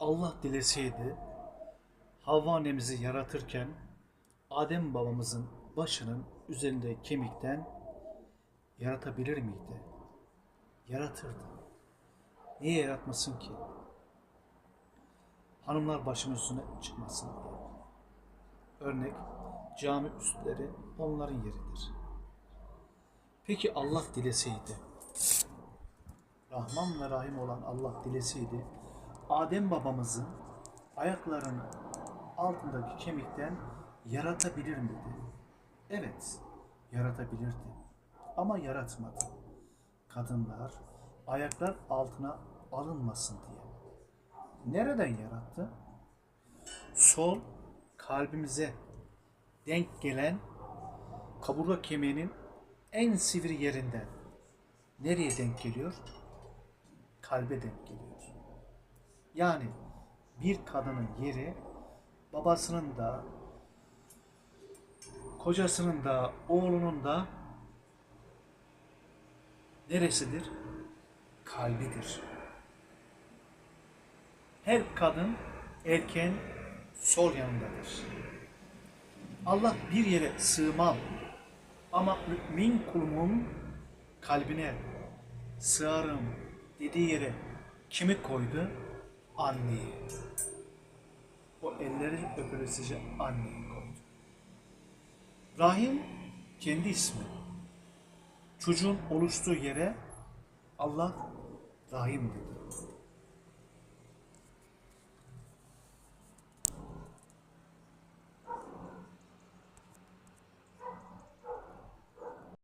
Allah dileseydi Havva annemizi yaratırken Adem babamızın başının üzerinde kemikten yaratabilir miydi? Yaratırdı. Niye yaratmasın ki? Hanımlar başının üstüne çıkmasın diye. Örnek cami üstleri onların yeridir. Peki Allah dileseydi, Rahman ve Rahim olan Allah dileseydi, Adem babamızın ayaklarının altındaki kemikten yaratabilir miydi? Evet, yaratabilirdi. Ama yaratmadı. Kadınlar ayaklar altına alınmasın diye. Nereden yarattı? Sol kalbimize denk gelen kaburga kemiğinin en sivri yerinden. Nereye denk geliyor? Kalbe denk geliyor. Yani bir kadının yeri babasının da kocasının da oğlunun da neresidir? Kalbidir. Her kadın erken sol yanındadır. Allah bir yere sığmam ama mümin kulumun kalbine sığarım dediği yere kimi koydu? Anneyi. O elleri öpülesice anneyi koydu. Rahim kendi ismi. Çocuğun oluştuğu yere Allah Rahim dedi.